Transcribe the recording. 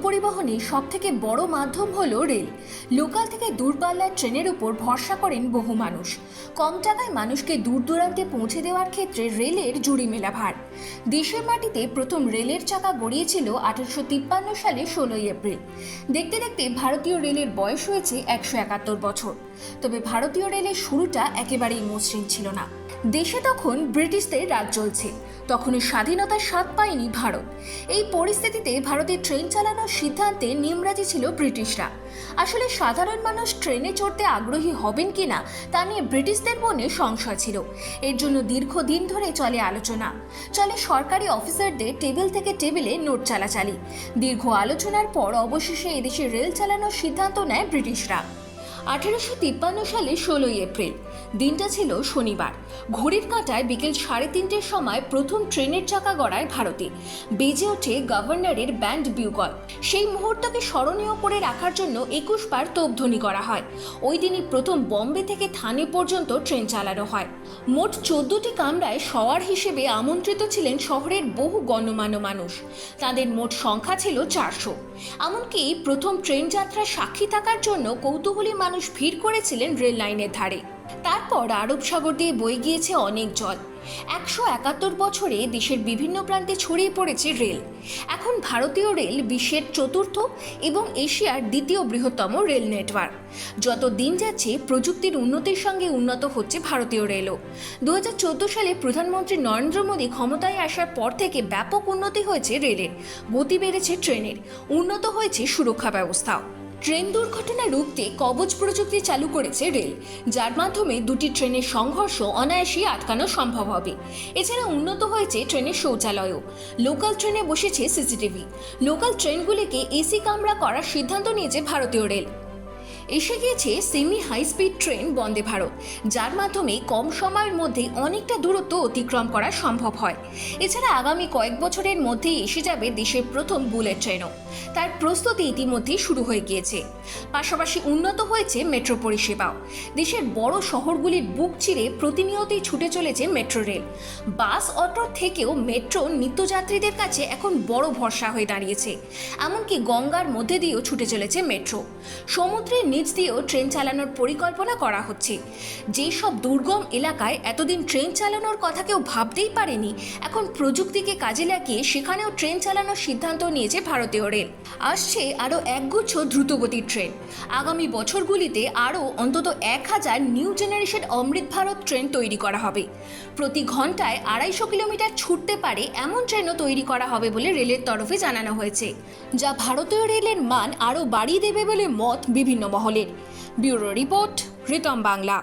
গণপরিবহনে সব থেকে বড় মাধ্যম হল রেল। লোকাল থেকে দূরপাল্লার ট্রেনের উপর ভরসা করেন বহু মানুষ। কম টাকায় মানুষকে দূর দূরান্তে পৌঁছে দেওয়ার ক্ষেত্রে রেলের জুড়ি মেলা ভার। দেশের মাটিতে প্রথম রেলের চাকা গড়িয়েছিল আঠারোশো তিপ্পান্ন সালে ষোলোই এপ্রিল। দেখতে দেখতে ভারতীয় রেলের বয়স হয়েছে একশো একাত্তর বছর। তবে ভারতীয় রেলের শুরুটা একেবারেই মসৃণ ছিল না। দেশে তখন ব্রিটিশদের রাজ চলছে। তখনই স্বাধীনতার স্বাদ পায়নি ভারত। এই পরিস্থিতিতে ভারতে ট্রেন চালানোর সিদ্ধান্তে নিমরাজি ছিল ব্রিটিশরা। আসলে সাধারণ মানুষ ট্রেনে চড়তে আগ্রহী হবেন কিনা, তা নিয়ে ব্রিটিশদের মনে সংশয় ছিল। এর জন্য দীর্ঘদিন ধরে চলে আলোচনা। চলে সরকারি অফিসারদের টেবিল থেকে টেবিলে নোট চালাচালি। দীর্ঘ আলোচনার পর অবশেষে এদেশে রেল চালানোর সিদ্ধান্ত নেয় ব্রিটিশরা। আঠেরোশো তিপ্পান্ন সালে ষোলোই এপ্রিল। দিনটা ছিল শনিবার। ঘড়ির কাঁটায় বিকেল সাড়ে তিনটের সময় প্রথম ট্রেনের চাকা গড়ায় ভারতে। বেজে ওঠে গভর্নরের ব্যান্ড বিউগল। সেই মুহূর্তকে স্মরণীয় করে রাখার জন্য একুশ বার তোপধ্বনি করা হয়। ওই দিনই প্রথম বম্বে থেকে থানে পর্যন্ত ট্রেন চালানো হয়। মোট চোদ্দটি কামরায় সওয়ার হিসেবে আমন্ত্রিত ছিলেন শহরের বহু গণ্যমান্য মানুষ। তাদের মোট সংখ্যা ছিল চারশো। এমনকি প্রথম ট্রেন যাত্রার সাক্ষী থাকার জন্য কৌতূহলী মানুষ ভিড় করেছিলেন রেল লাইনের ধারে। তারপর আরব সাগর দিয়ে বয়ে গিয়েছে অনেক জল। একশো একাত্তর বছরে দেশের বিভিন্ন প্রান্তে ছড়িয়ে পড়েছে রেল। এখন ভারতীয় রেল বিশ্বের চতুর্থ এবং এশিয়ার দ্বিতীয় বৃহত্তম রেল নেটওয়ার্ক। যত দিন যাচ্ছে, প্রযুক্তির উন্নতির সঙ্গে উন্নত হচ্ছে ভারতীয় রেলও। দু হাজার চোদ্দ সালে প্রধানমন্ত্রী নরেন্দ্র মোদী ক্ষমতায় আসার পর থেকে ব্যাপক উন্নতি হয়েছে রেলের। গতি বেড়েছে ট্রেনের। উন্নত হয়েছে সুরক্ষা ব্যবস্থাও। ট্রেন দুর্ঘটনা রুখতে কবচ প্রযুক্তি চালু করেছে রেল, যার মাধ্যমে দুটি ট্রেনের সংঘর্ষ অনায়াসেই আটকানো সম্ভব হবে। এছাড়া উন্নত হয়েছে ট্রেনের শৌচালয়ও। লোকাল ট্রেনে বসেছে সিসিটিভি। লোকাল ট্রেনগুলিকে এসি কামরা করার সিদ্ধান্ত নিয়েছে ভারতীয় রেল। এসে গিয়েছে semi high speed train Vande Bharat, যার মাধ্যমে কম সময়ের মধ্যে অনেকটা দূরত্ব অতিক্রম করা সম্ভব হয়। এছাড়া আগামী কয়েক বছরের মধ্যেই এসে যাবে দেশের প্রথম বুলেট ট্রেনও। তার প্রস্তুতি ইতিমধ্যেই শুরু হয়ে গিয়েছে। পাশাপাশি উন্নত হয়েছে মেট্রো পরিষেবাও। দেশের বড় শহরগুলির বুক চিরে প্রতিনিয়তই ছুটে চলেছে মেট্রো রেল। বাস, অটো থেকেও মেট্রো নিত্যযাত্রীদের কাছে এখন বড় ভরসা হয়ে দাঁড়িয়েছে। এমনকি গঙ্গার মধ্যে দিয়েও ছুটে চলেছে মেট্রো। সমুদ্রের নিচ দিয়েও ট্রেন চালানোর পরিকল্পনা করা হচ্ছে। যেই সব দুর্গম এলাকায় এতদিন ট্রেন চালানোর কথা কেউ ভাবতেই পারেনি, এখন প্রযুক্তিকে কাজে লাগিয়ে সেখানেও ট্রেন চালানোর সিদ্ধান্ত নিয়েছে ভারতীয় রেল আসছে আরও একগুচ্ছ দ্রুতগতির ট্রেন। আগামী বছরগুলিতে আরও অন্তত এক হাজার new generation Amrit Bharat train তৈরি করা হবে। প্রতি ঘন্টায় আড়াইশো কিলোমিটার ছুটতে পারে এমন ট্রেনও তৈরি করা হবে বলে রেলের তরফে জানানো হয়েছে, যা ভারতীয় রেলের মান আরও বাড়িয়ে দেবে বলে মত বিভিন্ন মহলের। Bureau report Ritam Bangla.